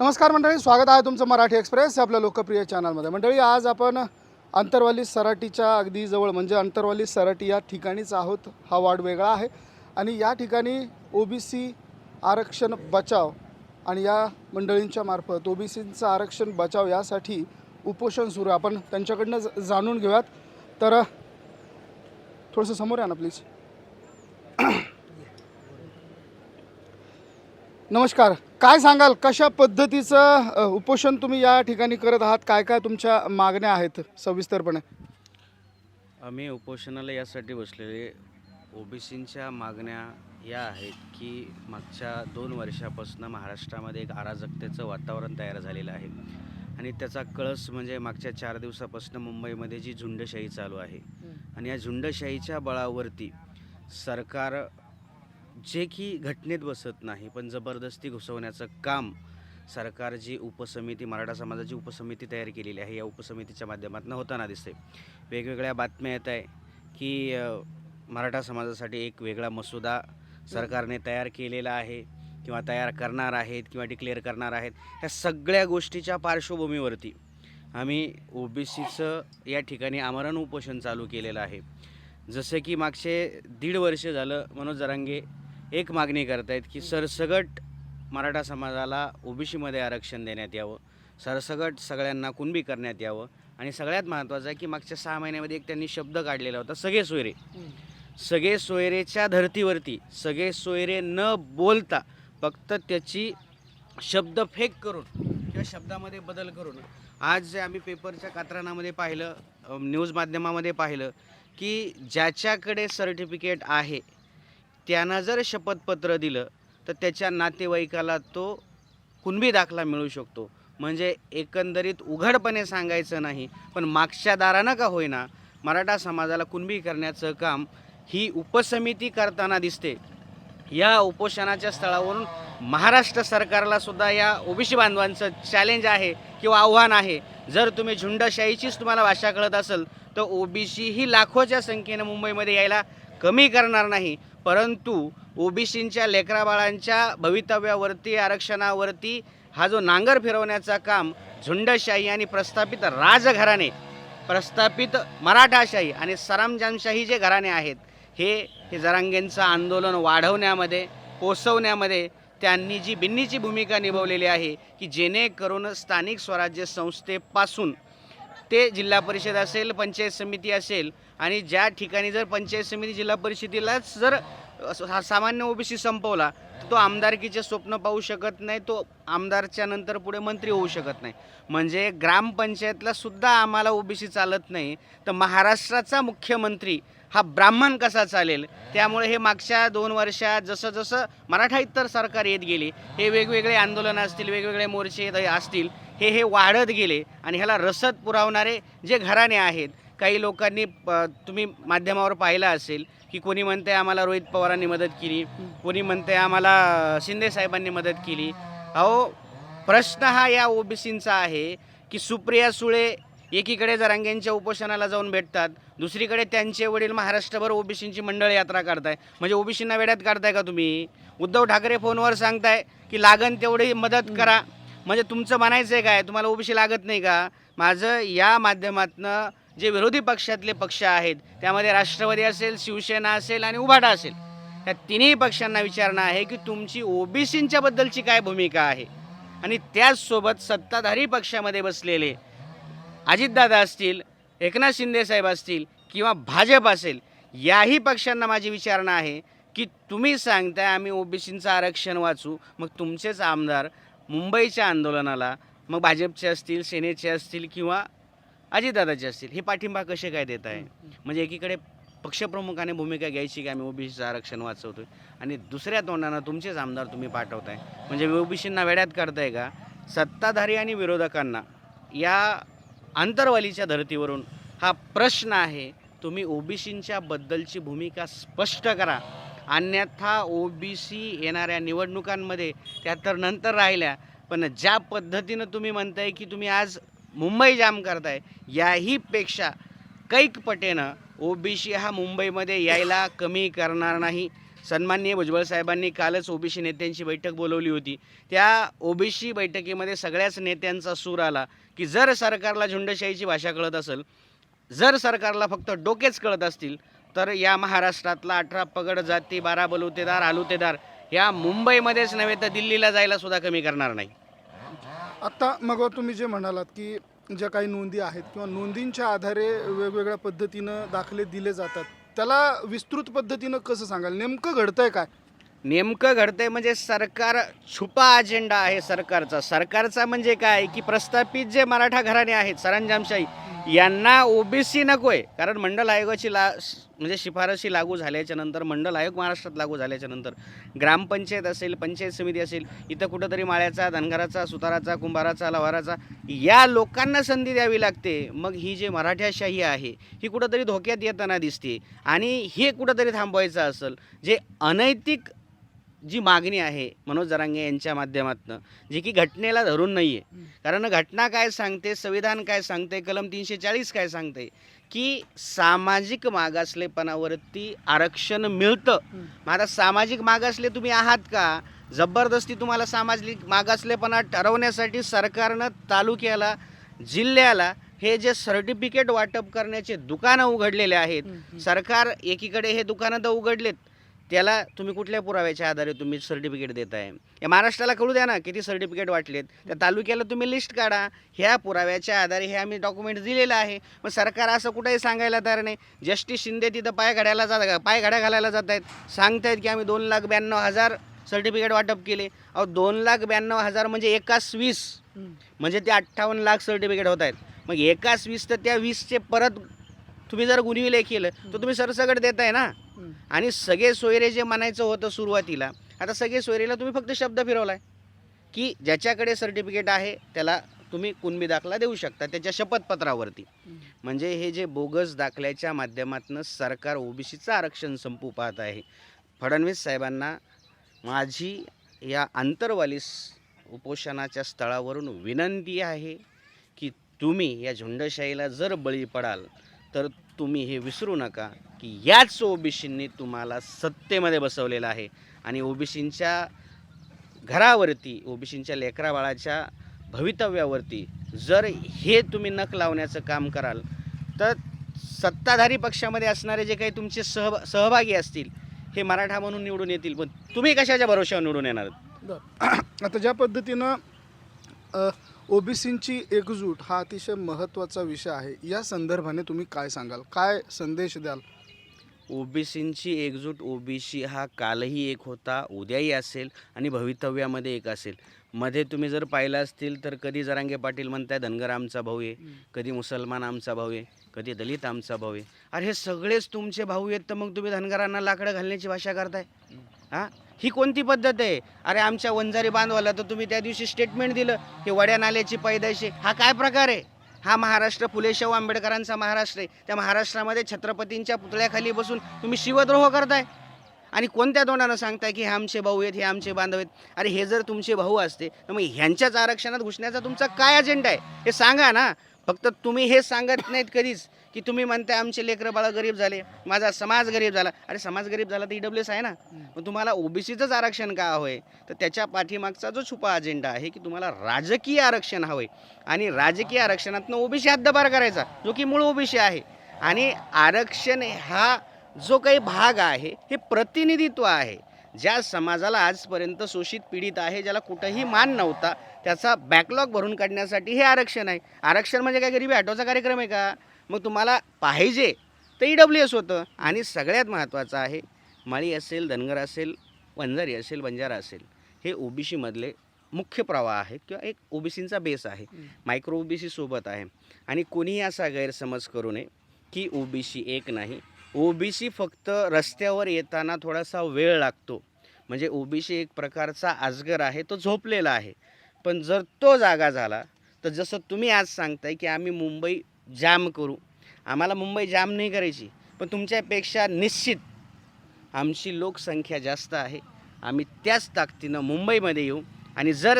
नमस्कार मंडळी स्वागत आहे तुमचं मराठी एक्सप्रेस आपल्या लोकप्रिय चॅनलमध्ये. मंडळी आज आपण अंतरवाली सराटीच्या अगदी जवळ म्हणजे अंतरवाली सराटी या ठिकाणीच आहोत. हा वार्ड वेगळा आहे. आणि या ठिकाणी ओ बी सी आरक्षण बचाव आणि या मंडळींच्या मार्फत ओ बी सीचं आरक्षण बचाव यासाठी उपोषण सुरू आहे. आपण त्यांच्याकडनं ज- जाणून घेऊयात. तर थोडंसं समोर या ना प्लीज नमस्कार. काय सांगाल? कशा पद्धतीचं उपोषण तुम्ही या ठिकाणी करत आहात? काय काय तुमच्या मागण्या आहेत सविस्तरपणे? आम्ही उपोषणाला यासाठी बसलेले ओबीसींच्या मागण्या या आहेत की मागच्या दोन वर्षापासून महाराष्ट्रामध्ये एक अराजकतेचं वातावरण तयार झालेलं आहे. आणि त्याचा कळस म्हणजे मागच्या चार दिवसापासून मुंबईमध्ये जी झुंडशाही चालू आहे. आणि या झुंडशाहीच्या बळावरती सरकार जे की घटनेत बसत नाही पण जबरदस्ती घुसवण्याचं काम सरकार जी उपसमिती मराठा समाजाची उपसमिती तयार केलेली आहे या उपसमितीच्या माध्यमातून होताना दिसते वेगवेगळ्या बातम्या येत आहे की मराठा समाजासाठी एक वेगळा मसुदा सरकारने तयार केलेला आहे किंवा तयार करणार आहेत किंवा डिक्लेअर करणार आहेत ह्या सगळ्या गोष्टीच्या पार्श्वभूमीवरती आम्ही ओ बी सीचं या ठिकाणी आमरण उपोषण चालू केलेलं आहे. जसं की मागचे दीड वर्ष झालं मनोज जरांगे एक मागणी करतायत की सरसगट मराठा समाजाला ओबीसीमध्ये आरक्षण देण्यात यावं. सरसगट सगळ्यांना कुणबी करण्यात यावं. आणि सगळ्यात महत्त्वाचं आहे की मागच्या सहा महिन्यामध्ये एक त्यांनी शब्द काढलेला होता सगळे सोयरे. सगळे सोयरेच्या धर्तीवरती सगळे सोयरे न बोलता फक्त त्याची शब्द फेक करून किंवा शब्दामध्ये बदल करून आज जे आम्ही पेपरच्या कात्रणामध्ये पाहिलं न्यूज माध्यमामध्ये पाहिलं की ज्याच्याकडे सर्टिफिकेट आहे त्यांना जर शपथपत्र दिलं तर त्याच्या नातेवाईकाला तो कुणबी दाखला मिळू शकतो. म्हणजे एकंदरीत उघडपणे सांगायचं नाही पण मागच्या दारानं का होईना मराठा समाजाला कुणबी करण्याचं काम ही उपसमिती करताना दिसते. या उपोषणाच्या स्थळावरून महाराष्ट्र सरकारला सुद्धा या ओबीसी बांधवांचं चॅलेंज आहे किंवा आव्हान आहे. जर तुम्ही झुंडशाहीचीच तुम्हाला भाषा कळत असेल तर ओबीसी ही लाखोच्या संख्येनं मुंबईमध्ये यायला कमी करणार नाही. परंतु ओबीसींच्या लेकराबाळांच्या भवितव्यावरती आरक्षणावरती हा जो नांगर फिरवण्याचा काम झुंडशाही आणि प्रस्थापित राजघराणे प्रस्थापित मराठाशाही आणि सरामजामशाही जे घराणे आहेत हे हे जरांगेंचं आंदोलन वाढवण्यामध्ये पोसवण्यामध्ये त्यांनी जी बिन्नीची भूमिका निभावलेली आहे की जेणेकरून स्थानिक स्वराज्य संस्थेपासून ते जिल्हा परिषद असेल पंचायत समिती असेल आणि ज्या ठिकाणी जर पंचायत समिती जिल्हा परिषदेलाच जर हा सामान्य ओबीसी संपवला तो आमदारकीचे स्वप्न पाहू शकत नाही तो आमदारच्या नंतर पुढे मंत्री होऊ शकत नाही. म्हणजे ग्रामपंचायतला सुद्धा आम्हाला ओबीसी चालत नाही. तर महाराष्ट्राचा मुख्यमंत्री हा ब्राह्मण कसा चालेल? त्यामुळे हे मागच्या दोन वर्षात जसं जसं मराठा इतर सरकार येत गेले हे वेगवेगळे आंदोलनं असतील वेगवेगळे मोर्चे असतील हे हे वाढत गेले आणि ह्याला रसद पुरवणारे जे घराणे आहेत काही लोकांनी प- तुम्ही माध्यमावर पाहिलं असेल की कोणी म्हणते आम्हाला रोहित पवारांनी मदत केली कोणी म्हणते आम्हाला शिंदे साहेबांनी मदत केली. अहो प्रश्न हा या ओबीसींचा आहे की सुप्रिया सुळे एकीकडे जरांगेंच्या उपोषणाला जाऊन भेटतात दुसरीकडे त्यांचे वडील महाराष्ट्रभर ओबीसींची मंडळ यात्रा करताय. म्हणजे ओबीसींना वेड्यात काढताय का तुम्ही? उद्धव ठाकरे फोनवर सांगताय की लागन तेवढी मदत करा. म्हणजे तुमचं म्हणायचं आहे काय? तुम्हाला ओबीसी लागत नाही का? माझं या माध्यमातनं जे विरोधी पक्षातले पक्ष आहेत त्यामध्ये राष्ट्रवादी असेल शिवसेना असेल आणि उभाटा असेल या तिन्ही पक्षांना विचारणं आहे की तुमची ओबीसींच्या बद्दलची काय भूमिका आहे? आणि त्याचसोबत सत्ताधारी पक्षामध्ये बसलेले अजितदादा असतील एकनाथ शिंदेसाहेब असतील किंवा भाजप असेल याही पक्षांना माझी विचारणा आहे की तुम्ही सांगताय आम्ही ओबीसींचं आरक्षण वाचू मग तुमचेच आमदार मुंबईच्या आंदोलनाला मग भाजपचे असतील सेनेचे असतील किंवा अजितदादाचे असतील हे पाठिंबा कसे काय देत आहे? म्हणजे एकीकडे पक्षप्रमुखाने भूमिका घ्यायची की आम्ही ओबीसीचं आरक्षण वाचवतोय आणि दुसऱ्या तोंडानं तुमचेच आमदार तुम्ही पाठवताय. म्हणजे ओबीसींना वेड्यात करताय का? सत्ताधारी आणि विरोधकांना या आंतरवालीच्या धर्तीवरून हा प्रश्न आहे तुम्ही ओबीसींच्या बद्दलची भूमिका स्पष्ट करा. अन्यथा ओ बी सी येणाऱ्या निवडणुकांमध्ये त्या तर नंतर राहिल्या. पण ज्या पद्धतीनं तुम्ही म्हणताय की तुम्ही आज मुंबई जाम करताय याही पेक्षा कैक पटेनं ओ बी सी हा मुंबईमध्ये यायला कमी करणार नाही. सन्माननीय भुजबळ साहेबांनी कालच ओबीसी नेत्यांची बैठक बोलवली होती. त्या ओबीसी बैठकीमध्ये सगळ्याच नेत्यांचा सूर आला की जर सरकारला झुंडशाहीची भाषा कळत असेल जर सरकारला फक्त डोकेच कळत असतील तर या महाराष्ट्रातला अठरा पगड जाती बारा बलुतेदार आलुतेदार या मुंबईमध्येच नव्हे तर दिल्लीला जायला सुद्धा कमी करणार नाही. आत्ता मग तुम्ही जे म्हणालात की ज्या काही नोंदी आहेत किंवा नोंदींच्या आधारे वेगवेगळ्या पद्धतीनं दाखले दिले जातात त्याला विस्तृत पद्धतीनं कसं सांगाल? नेमकं घडतंय काय? नेमकं घडतंय म्हणजे सरकार छुपा अजेंडा आहे सरकारचा. सरकारचा म्हणजे काय? की प्रस्थापित जे मराठा घराणे आहेत सरंजामशाही यांना ओबीसी नकोय. कारण मंडल आयोगाची ला म्हणजे शिफारशी लागू झाल्याच्यानंतर मंडल आयोग महाराष्ट्रात लागू झाल्याच्यानंतर ग्रामपंचायत असेल पंचायत समिती असेल इथं कुठंतरी माळ्याचा धनगराचा सुताराचा कुंभाराचा लवाराचा या लोकांना संधी द्यावी लागते. मग ही जी मराठ्याशाही आहे ही कुठंतरी धोक्यात येताना दिसते. आणि हे कुठंतरी थांबवायचं असेल जे अनैतिक जी मागणी आहे मनोज जरांगे यांच्या माध्यमातून जी की घटनेला धरून नाही आहे कारण घटना काय सांगते संविधान काय सांगते कलम तीनशे चाळीस काय सांगते की सामाजिक मागासलेपणावरती आरक्षण मिळतं. मग आता सामाजिक मागासले तुम्ही आहात का? जबरदस्ती तुम्हाला सामाजिक मागासलेपणा ठरवण्यासाठी सरकारनं तालुक्याला जिल्ह्याला हे जे सर्टिफिकेट वाटप करण्याचे दुकानं उघडलेले आहेत सरकार एकीकडे हे दुकानं तर उघडलेत त्याला तुम्ही कुठल्या पुराव्याच्या आधारे तुम्ही सर्टिफिकेट देताय? या महाराष्ट्राला कळू द्या ना किती सर्टिफिकेट वाटलेत. त्या तालुक्याला तुम्ही लिस्ट काढा. ह्या पुराव्याच्या आधारे हे आम्ही डॉक्युमेंट दिलेलं आहे. मग सरकार असं कुठेही सांगायला तयार नाही. जस्टिस शिंदे तिथं पाय घड्याला जात पाय घड्या घालायला जात आहेत सांगतायत की आम्ही दोन लाख ब्याण्णव हजार सर्टिफिकेट वाटप केले. अहो दोन लाख ब्याण्णव हजार म्हणजे एकाच वीस. म्हणजे ते अठ्ठावन्न लाख सर्टिफिकेट होत आहेत. मग एकाच वीस तर त्या वीसचे परत तुम्ही जर गुन्हेले केलं तर तुम्ही सरसकट देताय ना. आणि सगळे सोयरे जे म्हणायचं होतं सुरुवातीला आता सगळे सोयरेला तुम्ही फक्त शब्द फिरवलाय. की ज्याच्याकडे सर्टिफिकेट आहे त्याला तुम्ही कुणबी दाखला देऊ शकता त्याच्या शपथपत्रावरती. म्हणजे हे जे बोगस दाखल्याच्या माध्यमातून सरकार ओबीसीचं आरक्षण संपू पाहत आहे. फडणवीस साहेबांना माझी या आंतरवालीस उपोषणाच्या स्थळावरून विनंती आहे की तुम्ही या झुंडशाहीला जर बळी पडाल तर तुम्ही हे विसरू नका की याच ओबीसींनी तुम्हाला सत्तेमध्ये बसवलेलं आहे. आणि ओबीसींच्या घरावरती ओबीसींच्या लेकरा बाळाच्या भवितव्यावरती जर हे तुम्ही नख लावण्याचं काम कराल तर सत्ताधारी पक्षामध्ये असणारे जे काही तुमचे सहभा सहभागी असतील हे मराठा म्हणून निवडून येतील. पण तुम्ही कशाच्या भरोश्यावर निवडून येणार? आता ज्या पद्धतीनं ओबीसींची एकजूट हा अतिशय महत्त्वाचा विषय आहे. या संदर्भाने तुम्ही काय सांगाल? काय संदेश द्याल? ओबीसींची एकजूट ओबीसी हा कालही एक होता उद्याही असेल आणि भवितव्यामध्ये एक असेल. मध्ये तुम्ही जर पाहिलं असतील तर कधी जरांगे पाटील म्हणताय धनगर आमचा भाऊ आहे. कधी मुसलमान आमचा भाऊ आहे. कधी दलित आमचा भाऊ आहे. अरे हे सगळेच तुमचे भाऊ आहेत तर मग तुम्ही धनगरांना लाकडं घालण्याची भाषा करताय? हां? ही कोणती पद्धत आहे? अरे आमच्या वंजारी बांधवाला तर तुम्ही त्या दिवशी स्टेटमेंट दिलं की वड्या नाल्याची पैदाशी. हा काय प्रकार आहे? हा महाराष्ट्र फुलेशाहू आंबेडकरांचा महाराष्ट्र आहे. त्या महाराष्ट्रामध्ये छत्रपतींच्या पुतळ्याखाली बसून तुम्ही शिवद्रोह करताय. आणि कोणत्या तोंडानं सांगताय की हे आमचे भाऊ आहेत हे आमचे बांधव आहेत? अरे हे जर तुमचे भाऊ असते तर मग ह्यांच्याच आरक्षणात घुसण्याचा तुमचा काय अजेंडा आहे? हे सांगा ना. फक्त तुम्ही हे सांगत नाहीत कधीच. की तुम्ही म्हणताय आमचे लेकरं बाळा गरीब झाले माझा समाज गरीब झाला. अरे समाज गरीब झाला तर ईडब्ल्यू एस आहे ना. मग तुम्हाला ओबीसीचंच आरक्षण का हवं आहे तर त्याच्या पाठीमागचा जो छुपा अजेंडा आहे की तुम्हाला राजकीय आरक्षण हवं आहे आणि राजकीय आरक्षणातनं ओबीसी हद्दपार करायचा जो की मूळ ओबीसी आहे. आणि आरक्षण हा जो काही भाग आहे हे प्रतिनिधित्व आहे. ज्या समाजाला आजपर्यंत शोषित पीडित आहे ज्याला कुठंही मान नव्हता त्याचा बॅकलॉग भरून काढण्यासाठी हे आरक्षण आहे. आरक्षण म्हणजे काय गरिबी हटवाचा कार्यक्रम आहे का? मग तुम्हाला पाहिजे तर ई डब्ल्यू एस होतं. आणि सगळ्यात महत्त्वाचं आहे माळी असेल धनगर असेल वंजारी असेल बंजारा असेल हे ओबीसीमधले मुख्य प्रवाह आहेत किंवा एक ओबीसींचा बेस आहे. मायक्रो ओबीसी सोबत आहे. आणि कोणीही असा गैरसमज करू नये की ओबीसी एक नाही. ओबीसी फक्त रस्त्यावर येताना थोडासा वेळ लागतो. म्हणजे ओबीसी एक प्रकारचा आजगर आहे तो झोपलेला आहे. पण जर तो जागा झाला तर जसं तुम्ही आज सांगताय की आम्ही मुंबई जाम करू. आम्हाला मुंबई जाम नाही करायची पण तुमच्यापेक्षा निश्चित आमची लोकसंख्या जास्त आहे. आम्ही त्याच ताकदीनं मुंबईमध्ये येऊ आणि जर